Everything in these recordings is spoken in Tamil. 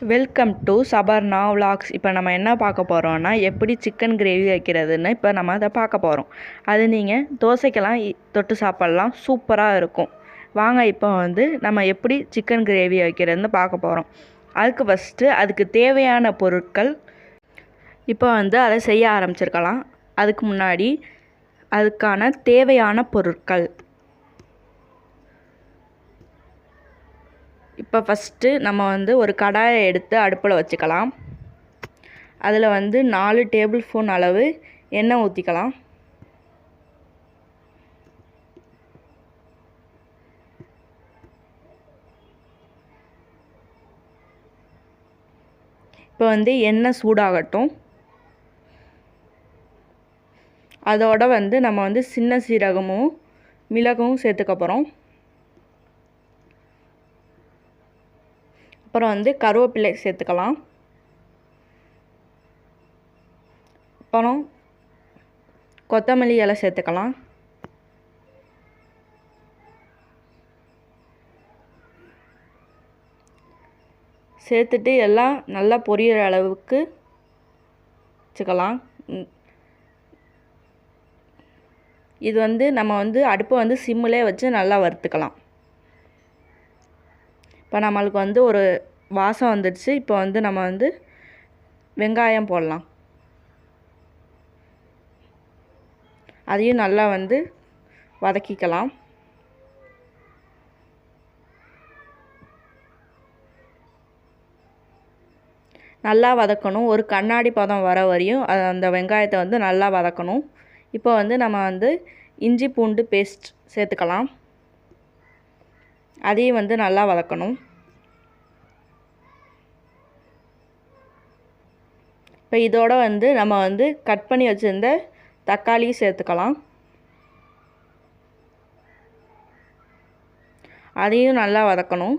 வெல்கம் டு சபர்னா விலாக்ஸ் இப்போ நம்ம என்ன பார்க்க போகிறோம்னா எப்படி சிக்கன் கிரேவி வைக்கிறதுன்னு இப்போ நம்ம அதை பார்க்க போகிறோம் அது நீங்கள் தோசைக்கெல்லாம் இ- தொட்டு சாப்பிட்லாம். சூப்பராக இருக்கும். வாங்க இப்போ வந்து நம்ம எப்படி சிக்கன் கிரேவி வைக்கிறதுன்னு பார்க்க போகிறோம் அதுக்கு ஃபஸ்ட்டு அதுக்கு தேவையான பொருட்கள். இப்போ வந்து அதை செய்ய ஆரம்பிச்சிருக்கலாம். அதுக்கு முன்னாடி அதுக்கான தேவையான பொருட்கள். இப்போ ஃபஸ்ட்டு நம்ம வந்து ஒரு கடாயை எடுத்து அடுப்பில் வச்சுக்கலாம். அதில் வந்து நாலு டேபிள் ஸ்பூன் அளவு எண்ணெய் ஊற்றிக்கலாம். இப்போ வந்து எண்ணெய் சூடாகட்டும். அதோட வந்து நம்ம வந்து சின்ன சீரகமும் மிளகும் சேர்த்துக்க போகிறோம். அப்புறம் வந்து கருவேப்பிலை சேர்த்துக்கலாம். அப்புறம் கொத்தமல்லி இலை சேர்த்துக்கலாம். சேர்த்துட்டு எல்லாம் நல்லா பொரியிற அளவுக்கு வச்சுக்கலாம். இது வந்து நம்ம வந்து அடுப்பை வந்து சிம்மிலே வச்சு நல்லா வறுத்துக்கலாம். இப்போ நம்மளுக்கு வந்து ஒரு வாசம் வந்துடுச்சு. இப்போ வந்து நம்ம வந்து வெங்காயம் போடலாம். அதையும் நல்லா வந்து வதக்கிக்கலாம். நல்லா வதக்கணும். ஒரு கண்ணாடி பதம் வர வரையும் அந்த வெங்காயத்தை வந்து நல்லா வதக்கணும். இப்போ வந்து நம்ம வந்து இஞ்சி பூண்டு பேஸ்ட் சேர்த்துக்கலாம். அதையும் வந்து நல்லா வதக்கணும். இப்போ இதோட வந்து நம்ம வந்து கட் பண்ணி வச்சுருந்த தக்காளியும் சேர்த்துக்கலாம். அதையும் நல்லா வதக்கணும்.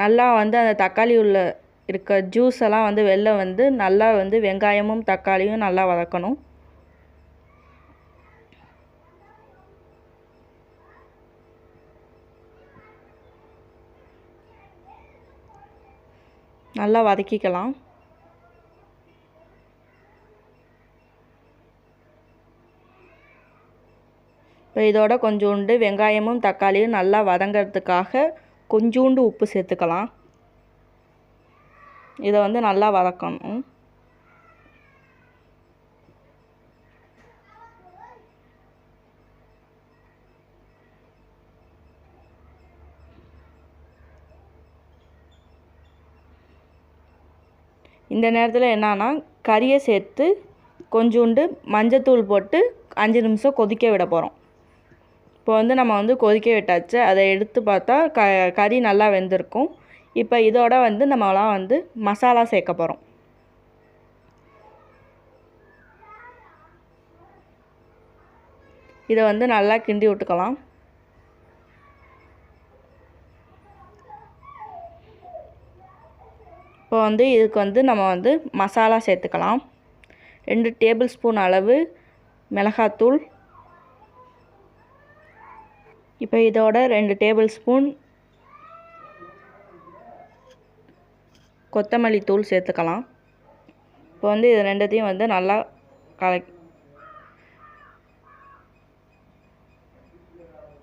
நல்லா வந்து அந்த தக்காளி உள்ள இருக்க ஜூஸ் எல்லாம் வந்து வெளில வந்து நல்லா வந்து வெங்காயமும் தக்காளியும் நல்லா வதக்கணும். நல்லா வதக்கிக்கலாம். இப்போ இதோட கொஞ்சோண்டு வெங்காயமும் தக்காளியும் நல்லா வதங்கிறதுக்காக கொஞ்சோண்டு உப்பு சேர்த்துக்கலாம். இதை வந்து நல்லா வதக்கணும். இந்த நேரத்தில் என்னன்னா கறியை சேர்த்து கொஞ்சோண்டு மஞ்சத்தூள் போட்டு அஞ்சு நிமிஷம் கொதிக்க விட போகிறோம் இப்போ வந்து நம்ம வந்து கொதிக்க விட்டாச்சு. அதை எடுத்து பார்த்தா க கறி நல்லா வெந்திருக்கும். இப்போ இதோட வந்து நம்மளாம் வந்து மசாலா சேர்க்க போகிறோம் இதை வந்து நல்லா கிண்டி விட்டுக்கலாம். இப்போ வந்து இதுக்கு வந்து நம்ம வந்து மசாலா சேர்த்துக்கலாம். ரெண்டு டேபிள் ஸ்பூன் அளவு மிளகாத்தூள். இப்போ இதோட ரெண்டு டேபிள் ஸ்பூன் கொத்தமல்லி தூள் சேர்த்துக்கலாம். இப்போ வந்து இது ரெண்டுத்தையும் வந்து நல்லா கல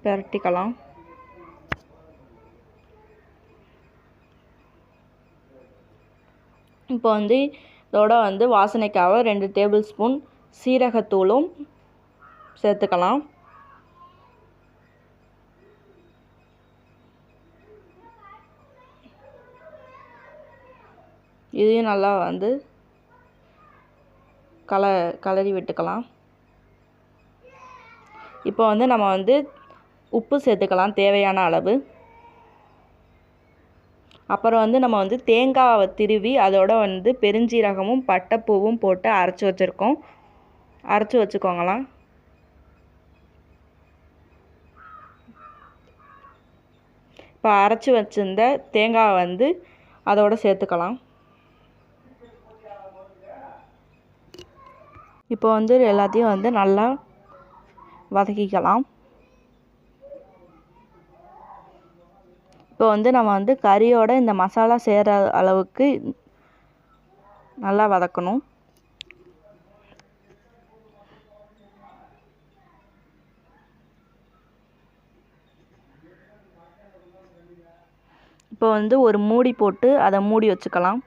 பிரட்டிக்கலாம். இப்போ வந்து இதோட வந்து வாசனைக்காக ரெண்டு டேபிள் ஸ்பூன் சீரகத்தூளும் சேர்த்துக்கலாம். இதையும் நல்லா வந்து கல கலரி விட்டுக்கலாம். இப்போ வந்து நம்ம வந்து உப்பு சேர்த்துக்கலாம் தேவையான அளவு. அப்புறம் வந்து நம்ம வந்து தேங்காவை திருவி அதோட வந்து பெருஞ்சீரகமும் பட்டைப்பூவும் போட்டு அரைச்சி வச்சுருக்கோம். அரைச்சி வச்சுக்கோங்களாம் இப்போ அரைச்சி வச்சுருந்த தேங்காவை வந்து அதோட சேர்த்துக்கலாம். இப்போ வந்து எல்லாத்தையும் வந்து நல்லா வதக்கிக்கலாம். இப்போ வந்து நம்ம வந்து கறியோட இந்த மசாலா சேர்கிற அளவுக்கு நல்லா வதக்கணும். இப்போ வந்து ஒரு மூடி போட்டு அதை மூடி வச்சுக்கலாம்.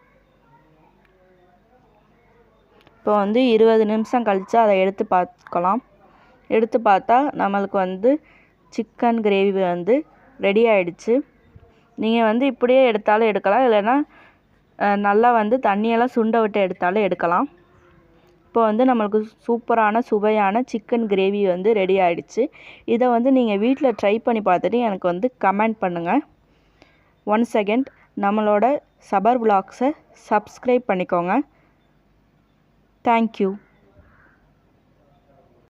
இப்போ வந்து இருபது நிமிஷம் கழித்து அதை எடுத்து பார்க்கலாம். எடுத்து பார்த்தா நம்மளுக்கு வந்து சிக்கன் கிரேவி வந்து ரெடி ஆயிடுச்சு. நீங்கள் வந்து இப்படியே எடுத்தாலும் எடுக்கலாம். இல்லைன்னா நல்லா வந்து தண்ணியெல்லாம் சுண்ட விட்டு எடுத்தாலும் எடுக்கலாம். இப்போ வந்து நம்மளுக்கு சூப்பரான சுவையான சிக்கன் கிரேவி வந்து ரெடி ஆகிடுச்சு இதை வந்து நீங்கள் வீட்டில் ட்ரை பண்ணி பார்த்துட்டு எனக்கு வந்து கமெண்ட் பண்ணுங்கள் ஒன் செகண்ட். நம்மளோட சபர் விலாக்ஸை சப்ஸ்கிரைப் பண்ணிக்கோங்க. Thank you.